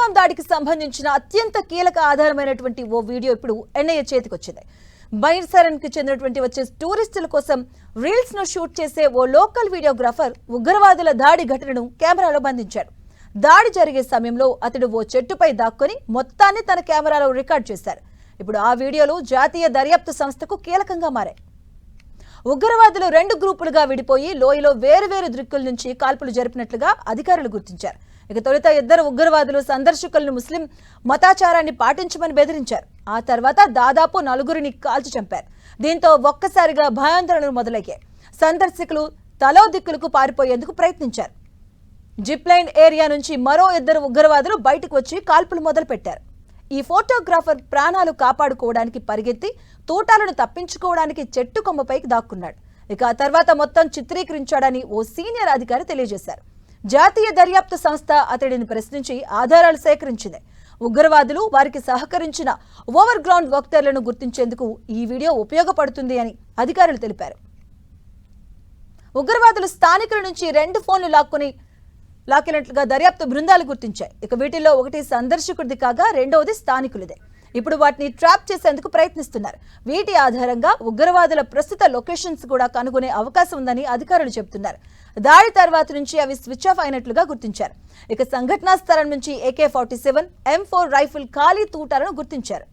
పహల్గాం దాడికి సంబంధించిన అత్యంత కీలక ఆధారమైనటువంటి ఓ వీడియో ఇప్పుడు ఎన్ఐఏ చేతికొచ్చింది బైర్సరన్కి చెందినటువంటి వచ్చే టూరిస్టుల కోసం రీల్స్ను షూట్ చేసే ఓ లోకల్ వీడియోగ్రాఫర్ ఉగ్రవాదుల దాడి ఘటనను కెమెరాలో బంధించాడు. దాడి జరిగే సమయంలో అతడు ఓ చెట్టుపై దాక్కుని మొత్తాన్ని తన కెమెరాలో రికార్డ్ చేశారు. ఇప్పుడు ఆ వీడియోలు జాతీయ దర్యాప్తు సంస్థకు కీలకంగా మారాయి. ఉగ్రవాదులు రెండు గ్రూపులుగా విడిపోయి లోయలో వేరువేరు దృక్కుల నుంచి కాల్పులు జరిపినట్లుగా అధికారులు గుర్తించారు. ఇక తొలుత ఇద్దరు ఉగ్రవాదులు సందర్శకులను ముస్లిం మతాచారాన్ని పాటించమని బెదిరించారు. ఆ తర్వాత దాదాపు నలుగురిని కాల్చి చంపారు. దీంతో ఒక్కసారిగా భయాందోళనలు మొదలయ్యాయి. సందర్శకులు తలో దిక్కులకు పారిపోయేందుకు ప్రయత్నించారు. జిప్ లైన్ ఏరియా నుంచి మరో ఇద్దరు ఉగ్రవాదులు బయటకు వచ్చి కాల్పులు మొదలుపెట్టారు. ఈ ఫోటోగ్రాఫర్ ప్రాణాలు కాపాడుకోవడానికి పరిగెత్తి తూటాలను తప్పించుకోవడానికి చెట్టు కొమ్మపైకి దాక్కున్నాడు. ఇక ఆ తర్వాత మొత్తం చిత్రీకరించాడని ఓ సీనియర్ అధికారి తెలియజేశారు. జాతీయ దర్యాప్తు సంస్థ అతడిని ప్రశ్నించి ఆధారాలు సేకరించింది. ఉగ్రవాదులు వారికి సహకరించిన ఓవర్ గ్రౌండ్ వక్తర్లను గుర్తించేందుకు ఈ వీడియో ఉపయోగపడుతుంది అని అధికారులు తెలిపారు. ఉగ్రవాదులు స్థానికుల నుంచి రెండు ఫోన్లు లాక్కుని లాక్కినట్లుగా దర్యాప్తు బృందాలు గుర్తించాయి. ఇక వీటిల్లో ఒకటి సందర్శకుడిది కాగా రెండవది స్థానికులదే. ఇప్పుడు వాటిని ట్రాప్ చేసేందుకు ప్రయత్నిస్తున్నారు. వీటి ఆధారంగా ఉగ్రవాదుల ప్రస్తుత లొకేషన్స్ కూడా కనుగొనే అవకాశం ఉందని అధికారులు చెబుతున్నారు. దాడి తర్వాత నుంచి అవి స్విచ్ ఆఫ్ అయినట్లుగా గుర్తించారు. ఇక సంఘటనా స్థలం నుంచి AK forty seven M four rifle ఖాళీ తూటాలను గుర్తించారు.